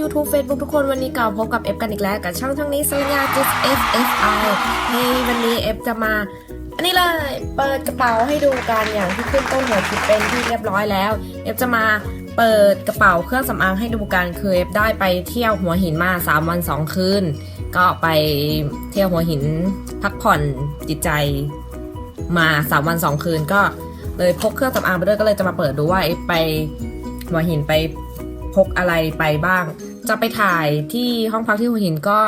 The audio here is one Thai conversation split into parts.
YouTube Facebook ทุกคนวันนี้กลับพบกับเอฟกันอีกแล้วกับช่องช่องนี้สัญญา just F F I ในวันนี้เอฟจะมา อันนี้เลยเปิดกระเป๋าให้ดูกันอย่างที่ขึ้นต้นหัวคลิปเป็นที่เรียบร้อยแล้วเอฟจะมาเปิดกระเป๋าเครื่องสำอางให้ดูกันคือเอฟได้ไปเที่ยวหัวหินมา 3 วัน 2 คืน ก็ไปเที่ยวหัวหินพักผ่อนจิตใจมา 3 วัน 2 คืนก็เลยพกเครื่องสำอางไปด้วยก็เลยจะมาเปิดดูว่าเอฟไปหัวหินไป พกอะไรไปบ้าง จะไปถ่ายที่ห้องพักที่หัวหินก็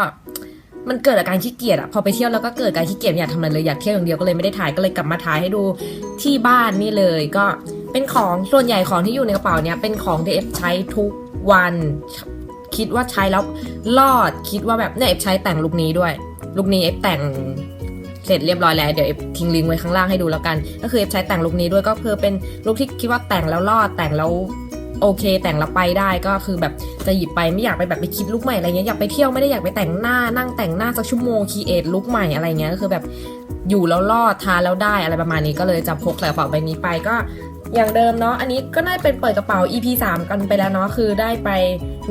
มันเกิดอาการขี้เกียจอะพอไปเที่ยวแล้วก็เกิดการขี้เกียจอยากทำอะไรเลยอยากเที่ยวอย่างเดียวก็เลยไม่ได้ถ่ายก็เลยกลับมาถ่ายให้ดูที่บ้านนี่เลย ก็เป็นของส่วนใหญ่ของที่อยู่ในกระเป๋าเนี้ยเป็นของที่เอฟใช้ทุกวัน คิดว่าใช้แล้วรอดคิดว่าแบบเนี่ยเอฟใช้แต่งลุคนี้ด้วยลุคนี้เอฟแต่งเสร็จเรียบร้อยแล้วเดี๋ยวเอฟทิ้งลิงก์ไว้ข้างล่างให้ดูแล้วกัน ก็คือเอฟใช้แต่งลุคนี้ด้วยก็คือเป็นลุคที่คิดว่าแต่งแล้วรอดแต่งแล้ว โอเค แต่งแล้วไปได้ก็คือแบบจะหยิบไปไม่อยากไปแบบไปคิดลุคใหม่อะไรเงี้ยอยากไปเที่ยวไม่ได้อยากไปแต่งหน้านั่งแต่งหน้าสักชั่วโมงคีเอทลุคใหม่อะไรเงี้ยก็คือแบบอยู่แล้วรอดทานแล้วได้อะไรประมาณนี้ก็เลยจะพกใส่กระเป๋าใบนี้ไปก็อย่างเดิมเนาะ อันนี้ก็น่าเป็นเปิดกระเป๋า EP 3 กันไปแล้วเนาะ คือได้ไป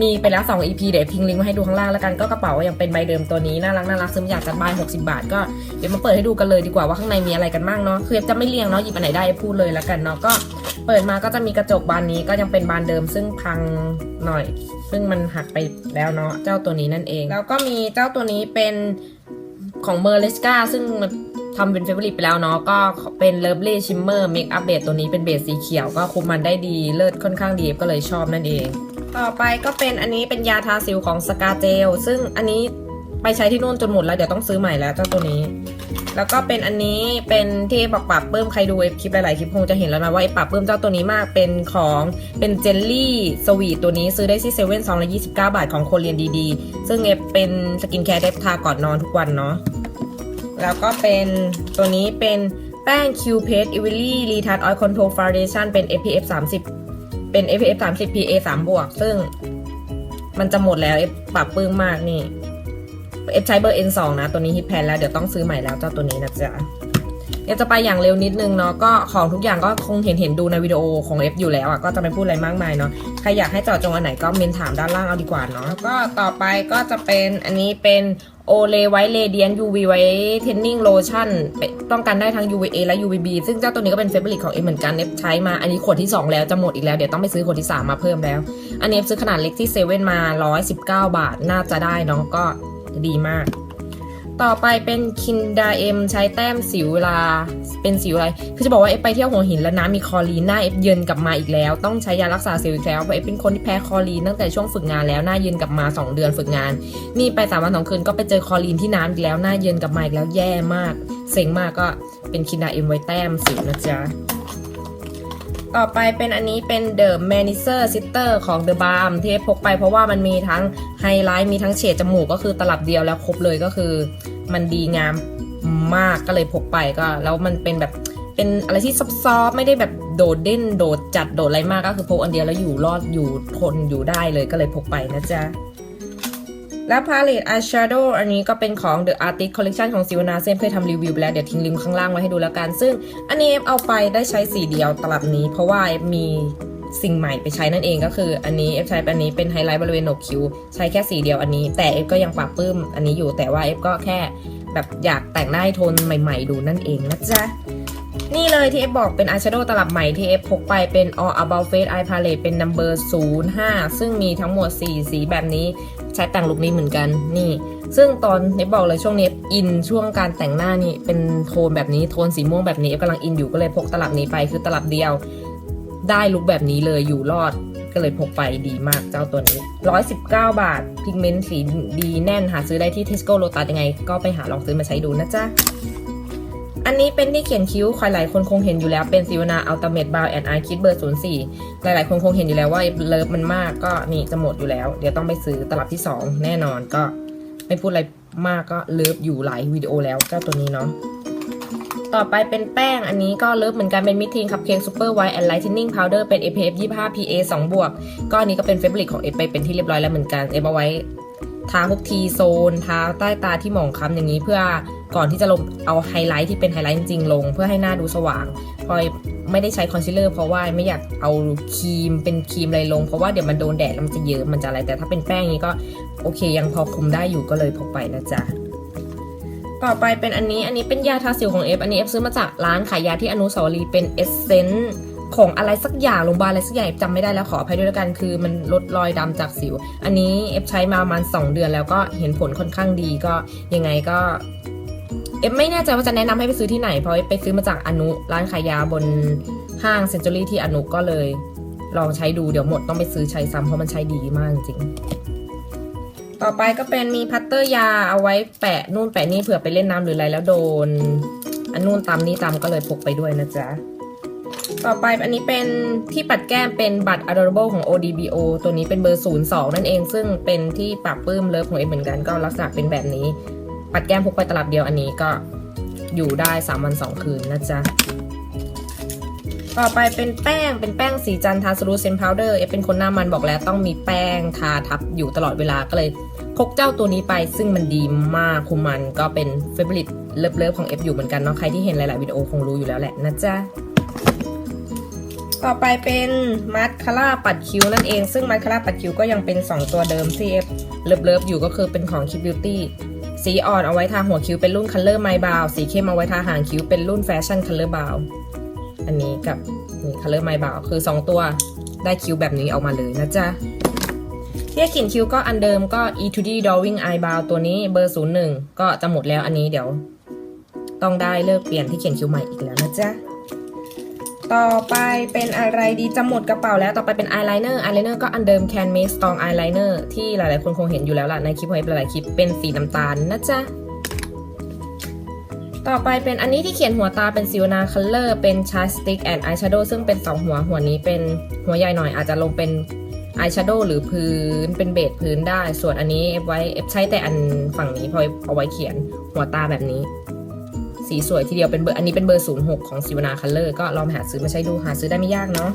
มีไปแล้ว 2 EP เดี๋ยวทิ้งลิงก์มาให้ดูข้างล่างแล้วกัน ก็กระเป๋ายังเป็นใบเดิมตัวนี้ น่ารักน่ารักซื้อมาอยากจะบาย 60 บาท ก็เดี๋ยวมาเปิดให้ดูกันเลยดีกว่าว่าข้างในมีอะไรกันบ้างเนาะ คือจะไม่เรียงเนาะ หยิบอันไหนได้พูดเลยแล้วกันเนาะ ก็ เปิดมาก็จะมีกระจกบานนี้ก็ยังเป็นบานเดิมซึ่งพังหน่อย ซึ่งมันหักไปแล้วเนาะเจ้าตัวนี้นั่นเอง แล้วก็มีเจ้าตัวนี้เป็นของเมอร์เลสกาซึ่งทำเป็นเฟเวอร์ลิตไปแล้วเนาะก็เป็นเลิฟเล่ชิมเมอร์เมคอัพเบสตัวนี้เป็นเบสสีเขียวก็คุมมันได้ดีเลิศค่อนข้างดีก็เลยชอบนั่นเอง ต่อไปก็เป็นอันนี้เป็นยาทาสิวของสกาเจลซึ่งอันนี้ไปใช้ที่นู่นจนหมดแล้วเดี๋ยวต้องซื้อใหม่แล้วเจ้าตัวนี้ แล้วก็เป็นอันนี้เป็นที่บอกปรับเพิ่มใครดูคลิปหลายๆคลิปคงจะเห็นแล้วนะว่าไอ้ปรับเพิ่มเจ้าตัวนี้มากเป็นของเป็นเจลลี่สวีทตัวนี้ซื้อได้ที่เซเว่นซองละ29บเก้าบาทของโคเรียนดีๆ ซึ่งเอฟเป็นสกินแคร์ได้ทาก่อนนอนทุกวันเนาะแล้วก็เป็นตัวนี้เป็นแป้ง Q p a s t e v i l y Retard Oil Control Foundation เป็น SPF 30 เป็น SPF 30 PA 3บวกซึ่งมันจะหมดแล้วเอฟปรับปื้มมากนี่ เอฟใช้เบอร์ N2 นะ ตัวนี้ฮิตแพนแล้ว เดี๋ยวต้องซื้อใหม่แล้วเจ้าตัวนี้นะจ๊ะเดี๋ยวจะไปอย่างเร็วนิดนึงเนาะ ก็ของทุกอย่างก็คงเห็นเห็นดูในวิดีโอของเอฟอยู่แล้วอะ ก็จะไม่พูดอะไรมากมายเนาะ ใครอยากให้เจาะจงอันไหนก็เมนถามด้านล่างเอาดีกว่าเนาะ แล้วก็ต่อไปก็จะเป็นอันนี้เป็นโอเลไวเลเดียน UV ไวเทนนิ่งโลชั่นป้องกันได้ทั้ง UVA และ UVB ซึ่งเจ้าตัวนี้ก็เป็นเฟเวอร์ลิตของเอเหมือนกันเอฟใช้มาอันนี้ขวดที่ 2 แล้วจะหมดอีกแล้ว เดี๋ยวต้องไปซื้อขวดที่ 3 มาเพิ่มแล้ว อันนี้เอฟซื้อขนาดเล็กที่เซเว่นมา 119 บาทน่าจะได้เนาะก็ ดีมาก ต่อไปเป็นคินดาเอ็มใช้แต้มสิวเวลา เป็นสิวอะไร คือจะบอกว่าเอฟไปเที่ยวหัวหินแล้วน้ำมีคอรีนหน้าเอฟเยินกลับมาอีกแล้ว ต้องใช้ยารักษาสิวอีกแล้วเพราะเอฟเป็นคนที่แพ้คอรีนตั้งแต่ช่วงฝึกงานแล้วหน้าเยินกลับมา 2 เดือนฝึกงาน นี่ไปสามวันสองคืนก็ไปเจอคอรีนที่น้ำอีกแล้วหน้าเยินกลับมาอีกแล้วแย่มาก เซ็งมากก็เป็นคินดาเอ็มไว้แต้มสิวนะจ๊ะ ต่อไปเป็นอันนี้เป็น The m a n i c e r Sitter ของ The Balm ที่พกไปเพราะว่ามันมีทั้งไฮไลท์มีทั้งเฉดจมูกก็คือตลับเดียวแล้วครบเลยก็คือ มันดีงามมากก็เลยพกไปก็ แล้วมันเป็นแบบเป็นอะไรที่ซอฟๆไม่ได้แบบโดดเด่นโดดจัดโดดอะไรมากก็คือพกอันเดียวแล้วอยู่รอดอยู่ทนอยู่ได้เลยก็เลยพกไปนะจ๊ะ และพาเลตอายแชโดว์อันนี้ก็เป็นของ The Artist Collection ของซิวนาเซมเคยทำรีวิวไปแล้ว เดี๋ยวทิ้งลิงก์ข้างล่างไว้ให้ดูแล้วกัน ซึ่งอันนี้เอฟเอาไปได้ใช้สีเดียวตลับนี้ เพราะว่าเอฟมีสิ่งใหม่ไปใช้นั่นเองก็คืออันนี้เอฟใช้อันนี้เป็นไฮไลท์บริเวณโหนกคิ้ว ใช้แค่สีเดียวอันนี้ แต่เอฟก็ยังปรับปื้มอันนี้อยู่แต่ว่าเอฟก็แค่แบบอยากแต่งหน้าให้โทนใหม่ ๆ ดูนั่นเองนะจ๊ะนี่เลยที่เอฟบอกเป็นอายแชโดว์ตลับใหม่ที่เอฟพกไปเป็น All About Face Eye Palette เป็น number 05 ซึ่งมีทั้งหมด 4 สีแบบนี้ ใช้แต่งลุคนี้เหมือนกันนี่ ซึ่งตอนเนฟบอกเลยช่วงนี้เอฟอินช่วงการแต่งหน้านี่เป็นโทนแบบนี้โทนสีม่วงแบบนี้เอฟกำลังอินอยู่ก็เลยพกตลับนี้ไปคือตลับเดียว ได้ลุคแบบนี้เลยอยู่รอดก็เลยพกไปดีมากเจ้าตัวนี้ 119 บาท พิกเมนต์สีดีแน่นหาซื้อได้ที่ Tesco Lotus ยังไง ก็ไปหาลองซื้อมาใช้ดูนะจ๊ะ อันนี้เป็นที่เขียนคิ้วใครหลายคนคงเห็นอยู่แล้วเป็นซิวนาอัลตเม e บ o วแอนไอคิดเบอร์04หลายๆ คนคงเห็นอยู่แล้วว่าเลิฟมันมากก็นี่จะหมดอยู่แล้ว เดี๋ยวต้องไปซื้อตลับที่ 2 แน่นอนก็ไม่พูดอะไรมากก็เลิฟอยู่หลายวิดีโอแล้วเจ้าตัวนี้เนาะต่อไปเป็นแป้งอันนี้ก็เลิฟเหมือนกันเป็นมิทีนคัพเค้กซูเปอร์ไวท์แอนด์ไลท์เทนนิ่งพาวเดอร์เป็น SPF 25 PA 2 บวกก็อันนี้ก็เป็นเฟเวอริตของเอฟไปเป็นที่เรียบร้อยแล้วเหมือนกันเอฟเอาไว้ ทาพวกทีโซนทาใต้ตาที่หมองคล้ำอย่างนี้เพื่อก่อนที่จะลงเอาไฮไลท์ที่เป็นไฮไลท์จริงๆลง เพื่อให้หน้าดูสว่างพอยไม่ได้ใช้คอนซีลเลอร์เพราะว่าไม่อยากเอาครีมเป็นครีมอะไรลง เพราะว่าเดี๋ยวมันโดนแดดแล้วมันจะเยิ้มมันจะอะไรแต่ถ้าเป็นแป้งนี้ก็โอเคยังพอคุมได้อยู่ก็เลยพกไปนะจ๊ะต่อไปเป็นอันนี้อันนี้เป็นยาทาสิวของเอฟอันนี้เอฟซื้อมาจากร้านขายยาที่อนุสาวรีย์เป็นเอสเซนต์ ของอะไรสักอย่างโรงพยาบาลอะไรสักอย่างเอฟจำไม่ได้แล้วขออภัยด้วยแล้วกันคือมันลดรอยดำจากสิว อันนี้เอฟใช้มาประมาณ 2 เดือนแล้วก็เห็นผลค่อนข้างดีก็ยังไงก็เอฟไม่แน่ใจว่าจะแนะนำให้ไปซื้อที่ไหน เพราะไปซื้อมาจากอนุร้านขายยาบนห้างเซนจูรี่ที่อนุก็เลย ลองใช้ดูเดี๋ยวหมดต้องไปซื้อใช้ซ้ำเพราะมันใช้ดีมากจริงต่อไปก็เป็นมีพัตเตอร์ยาเอาไว้แปะนู่นแปะนี่เผื่อไปเล่นน้ำหรืออะไรแล้วโดน อันนู่นตำนี่ตำก็เลยพกไปด้วยนะจ๊ะ ต่อไปอันนี้เป็นที่ปัดแก้มเป็นบัตร adorable ของ ODBO ตัวนี้เป็นเบอร์ 02 นั่นเอง ซึ่งเป็นที่ปรับปื้มเลิฟของเอ็มเหมือนกันก็ลักษณะเป็นแบบนี้ ปัดแก้มพกไปตลับเดียวอันนี้ก็อยู่ได้ 3 วัน 2 คืนนะจ๊ะ ต่อไปเป็นแป้งเป็นแป้งสีจันทาสรูเซนพาวเดอร์เอฟเป็นคนหน้ามันบอกแล้วต้องมีแป้งทาทับอยู่ตลอดเวลาก็เลยพกเจ้าตัวนี้ไปซึ่งมันดีมากคุมมันก็เป็นเฟเวอริตเลิฟเลิฟของเอฟอยู่เหมือนกันเนาะใครที่เห็นหลาย ๆ วิดีโอคงรู้อยู่แล้วแหละนะจ๊ะ ต่อไปเป็นมัสคาร่าปัดคิ้วนั่นเอง ซึ่งมัสคาร่าปัดคิ้วก็ยังเป็น 2 ตัวเดิมที่เอฟเลิฟเลิฟอยู่ก็คือเป็นของคิ b บิวตี้สีอ่อนเอาไว้ทาหัวคิ้วเป็นรุ่น Color My Brow สีเข้มเอาไว้ทาหางคิ้วเป็นรุ่น Fashion Color Brow อันนี้กับนี่ Color My Brow คือ 2 ตัวได้คิ้วแบบนี้ออกมาเลยนะจ๊ะที่เขียนคิ้วก็อันเดิมก็ E2D Drawing Eyebrow ตัวนี้เบอร์ 01 ก็จะหมดแล้วอันนี้เดี๋ยว ต้องได้เลิกเปลี่ยนที่เขียนคิ้วใหม่อีกแล้วนะจ๊ะ ต่อไปเป็นอะไรดีจะหมดกระเป๋าแล้วต่อไปเป็นอายไลเนอร์อายไลเนอร์ก็อันเดิม Can Make Strong Eyeliner ที่หลายๆ คนคงเห็นอยู่แล้วล่ะในคลิปของเอฟหลายๆคลิปเป็นสีน้ำตาลนะจ๊ะ ต่อไปเป็นอันนี้ที่เขียนหัวตาเป็นซิวนาคัลเลอร์เป็นชาร์สติกแอนด์อายแชโดว์ซึ่งเป็น 2 หัวหัวนี้เป็นหัวใหญ่หน่อยอาจจะลงเป็นอายแชโดว์หรือพื้นเป็นเบสพื้นได้ ส่วนอันนี้เอฟไว้เอฟใช้แต่อันฝั่งนี้พอเอาไว้เขียนหัวตาแบบนี้ สีสวยทีเดียวเป็นเบอร์อันนี้เป็นเบอร์06ของซิวนาคัลเลอร์ก็ลองหาซื้อมาใช้ดูหาซื้อได้ไม่ยากเนาะ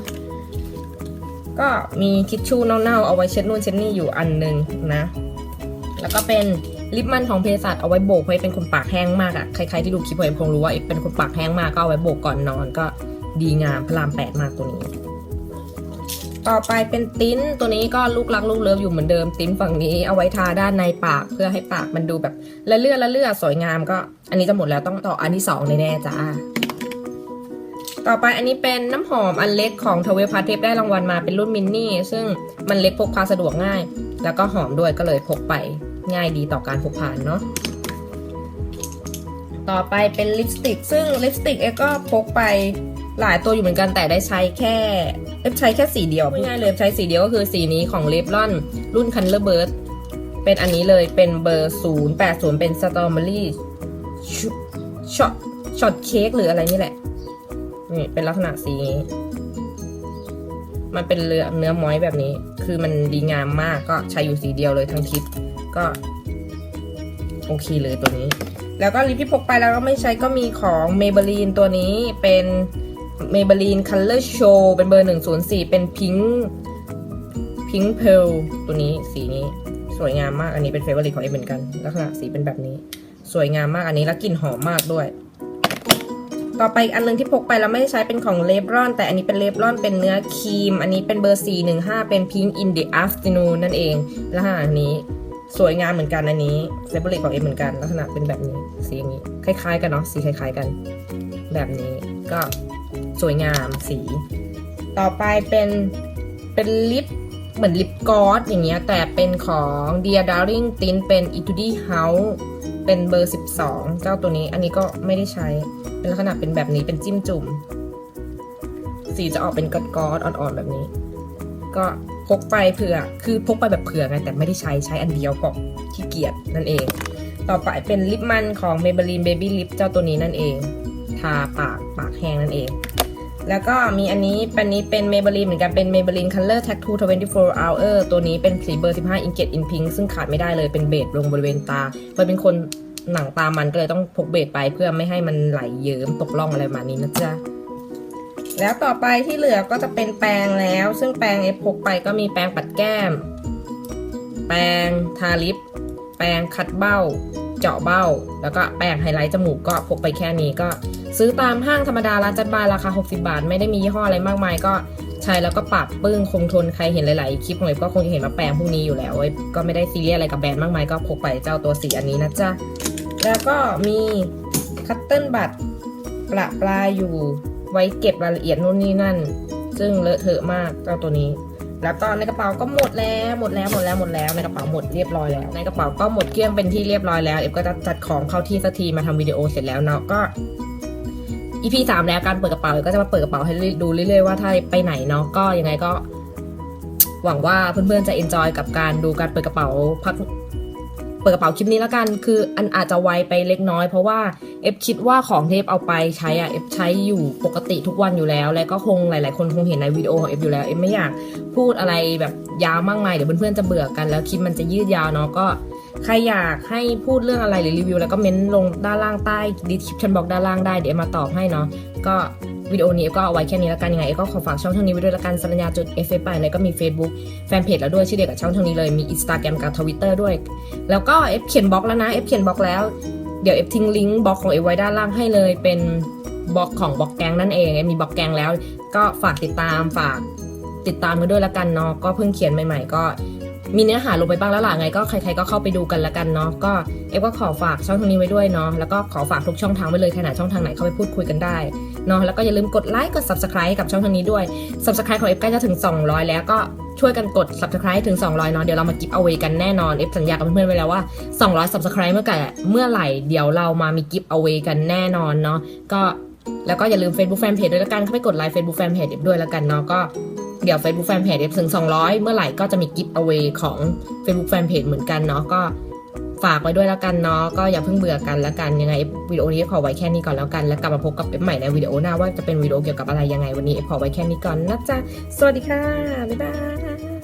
ก็มีทิชชู่เน่าๆเอาไว้เช็ดนู่นเช็ดนี่อยู่อันหนึ่งนะ แล้วก็เป็นลิปมันของเภสัชเอาไว้โบกไว้เป็นคนปากแห้งมากอะ่ะใครๆที่ดูคลิปผมคงรู้ว่าเป็นคนปากแห้งมากก็เอาไว้โบกก่อนนอนก็ดีงามพระรามแปดมากตัวนี้ ต่อไปเป็นติ้นตัวนี้ก็ลูกรักลูกเลิฟอยู่เหมือนเดิมติ้นฝั่งนี้เอาไว้ทาด้านในปากเพื่อให้ปากมันดูแบบละเลื่อละเลื่อสวยงามก็ อันนี้จะหมดแล้วต้องต่ออันที่สองแน่ๆจ้าต่อไปอันนี้เป็นน้ำหอมอันเล็กของทเวพาเทปได้รางวัลมาเป็นรุ่นมินนี่ซึ่งมันเล็กพกพาสะดวกง่าย แล้วก็หอมด้วยก็เลยพกไปง่ายดีต่อการพกพาเนาะต่อไปเป็นลิปสติกซึ่งลิปสติกเอก็พกไป หลายตัวอยู่เหมือนกันแต่ได้ใช้แค่เอฟใช้แค่สีเดียวง่ายเลยใช้สีเดียวก็คือสีนี้ของเลฟลอนรุ่นคันเลอร์เบิร์ดเป็นอันนี้เลยเป็นเบอร์ 080 เป็นสตรอเบอรี่ช็อตช็อตเค้กหรืออะไรนี่แหละนี่เป็นลักษณะสีนี้มันเป็นเรือเนื้อม้อยแบบนี้ คือมันดีงามมากก็ใช้อยู่สีเดียวเลยทั้งคลิปก็โอเคเลยตัวนี้ แล้วก็ลิปที่พกไปแล้วก็ไม่ใช้ก็มีของ Maybelline ตัวนี้เป็น Maybelline Color Show เป็นเบอร์ 104 เป็นพิงค์พิงค์เพลตัวนี้สีนี้ สวยงามมากอันนี้เป็นเฟเวอร์ลิตของเอ็มเหมือนกัน ลักษณะสีเป็นแบบนี้ สวยงามมากอันนี้แล้วกลิ่นหอมมากด้วย ต่อไปอันนึงที่พกไปแล้วไม่ได้ใช้เป็นของเลบรอน แต่อันนี้เป็นเลบรอนเป็นเนื้อครีม อันนี้เป็นเบอร์ 415 เป็น Pink in the Afternoon นั่นเองลักษณะนี้สวยงามเหมือนกันอันนี้เซเบอร์ลิของเอ็มเหมือนกัน ลักษณะเป็นแบบนี้สีอย่างนี้คล้ายๆ กันเนาะสีคล้าย ๆกัน แบบนี้ก็ สวยงามสี ต่อไปเป็นเป็นลิปเหมือนลิปกอสอย่างเงี้ย แต่เป็นของ Dear Darling Tint เป็น Etude House เป็นเบอร์ 12 เจ้าตัวนี้อันนี้ก็ไม่ได้ใช้ เป็นลักษณะเป็นแบบนี้เป็นจิ้มจุ่ม สีจะออกเป็นกอดกอดอ่อนๆแบบนี้ ก็พกไปเผื่อ คือพกไปแบบเผื่อไง แต่ไม่ได้ใช้ใช้อันเดียวก็ขี้เกียจนั่นเอง ต่อไปเป็นลิปมันของ Maybelline Baby Lip เจ้าตัวนี้นั่นเอง ทาปากปากแห้งนั่นเอง แล้วก็มีอันนี้เป็นนี้เป็น Maybelline เหมือนกันเป็น Maybelline Color Tattoo 24 Hour ตัวนี้เป็นสีเบอร์ 15 Ingot in Pink ซึ่งขาดไม่ได้เลยเป็นเบสลงบริเวณตาเพราะเป็นคนหนังตามันก็เลยต้องพกเบสไปเพื่อไม่ให้มันไหลเยิ้มตกล่องอะไรมานี้นะจ๊ะแล้วต่อไปที่เหลือก็จะเป็นแปรงแล้ว ซึ่งแปรงเอฟพกไปก็มีแปรงปัดแก้ม แปรงทาลิป แปรงคัดเบ้า เจาะเบ้า แล้วก็แป้งไฮไลท์จมูกก็พกไปแค่นี้ก็ ซื้อตามห้างธรรมดาร้านจัดบายราคา 60 บาท ไม่ได้มียี่ห้ออะไรมากมาย ก็ใช้แล้วก็ปรับปึ้งคงทนใครเห็นหลายๆคลิปของเล็บก็คงจะเห็นมาแปลงพวกนี้อยู่แล้วเว้ก็ไม่ได้ซีเรียสอะไรกับแบรนด์มากมายก็พกไปเจ้าตัวสีอันนี้นะจ๊ะแล้วก็มีคัตเติ้ลบัตประปลายอยู่ไว้เก็บรายละเอียดนู่นนี่นั่น ซึ่งเลอะเทอะมากเจ้าตัวนี้ แล้วก็ในกระเป๋าก็หมดแล้วหมดแล้วหมดแล้วหมดแล้วในกระเป๋าหมดเรียบร้อยแล้วในกระเป๋าก็หมดเกลี้ยงเป็นที่เรียบร้อยแล้วเอฟก็จะจัดของเข้าที่สักทีมาทำวิดีโอเสร็จแล้วเนาะก็อีพีสามแล้วการเปิดกระเป๋าก็จะมาเปิดกระเป๋าให้ดูเรื่อยๆว่าถ้าไปไหนเนาะก็ยังไงก็ หวังว่าเพื่อนๆจะเอนจอยกับการดูการเปิดกระเป๋าพัก เปิดกระเป๋าคลิปนี้แล้วกัน คืออันอาจจะไวไปเล็กน้อยเพราะว่าเอฟคิดว่าของเอฟเอาไปใช้อะเอฟใช้อยู่ปกติทุกวันอยู่แล้ว และก็คงหลาย ๆ คนคงเห็นในวิดีโอของเอฟอยู่แล้วเอฟไม่อยากพูดอะไรแบบยาวมากมายเดี๋ยวเพื่อน ๆ จะเบื่อกัน แล้วคลิปมันจะยืดยาวเนาะก็ใครอยากให้พูดเรื่องอะไรหรือรีวิว แล้วก็เม้นลงด้านล่างใต้ description box ด้านล่างได้เดี๋ยวเอฟมาตอบให้เนาะก็ วิดีโอนี้เอฟก็เอาไว้แค่นี้แล้วกันยังไงเอฟก็ขอฝากช่องทางนี้ไว้ด้วยละกันสัญญาจุด f อฟไปแล้วก็มี Facebook แฟนเพจแล้วด้วยชื่อเดียวกับช่องทางนี้เลยมี Instagram กับ Twitter ด้วย แล้วก็เอฟเขียนบล็อกแล้วนะเอฟเขียนบล็อกแล้วเดี๋ยวเอฟทิ้งลิงก์บล็อกของเอฟไว้ด้านล่างให้เลยเป็นบล็อกของบล็อกแกงนั่นเองเอฟมีบล็อกแกงแล้ว ก็ฝากติดตามฝากติดตามกันด้วยละกันเนาะก็เพิ่งเขียนใหม่ๆ ก็มีเนื้อหาลงไปบ้างแล้วล่ะไงก็ใครๆก็เข้าไปดูกันละกันเนาะก็เอฟก็ขอฝากช่องทางนี้ไว้ด้วยเนาะแล้วก็ขอฝากทุกช่องทางไว้เลยขนาดช่องทางไหนเข้าไปพูดคุยกันได้ เนาะแล้วก็อย่าลืมกดไลค์กด subscribe กับช่องทางนี้ด้วย subscribe ของเอฟใกล้จะถึง 200 แล้วก็ช่วยกันกด subscribe ถึง 200 เนาะเดี๋ยวเรามากิฟต์เอาไว้กันแน่นอนเอฟสัญญากับเพื่อนๆไว้แล้วว่า 200 subscribe เมื่อไหร่เมื่อไหร่เดี๋ยวเรามามีกิฟต์เอาไว้กันแน่นอนเนาะก็แล้วก็อย่าลืม Facebook Fanpage ด้วยละกันเข้าไปกดไลค์ Facebook Fanpage เอฟด้วยละกันเนาะก็เดี๋ยว Facebook Fanpage เอฟถึง 200 เมื่อไหร่ก็จะมีกิฟต์เอาไว้ของ Facebook Fanpage เหมือนกันเนาะก็ ฝากไว้ด้วยแล้วกันเนาะก็อย่าเพิ่งเบื่อกันแล้วกันยังไงวิดีโอนี้ขอไว้แค่นี้ก่อนแล้วกัน แล้วกลับมาพบกับเอฟใหม่ในวิดีโอหน้าว่าจะเป็นวิดีโอเกี่ยวกับอะไรยังไงวันนี้เอฟขอไว้แค่นี้ก่อนนะจ๊ะสวัสดีค่ะบ๊ายบาย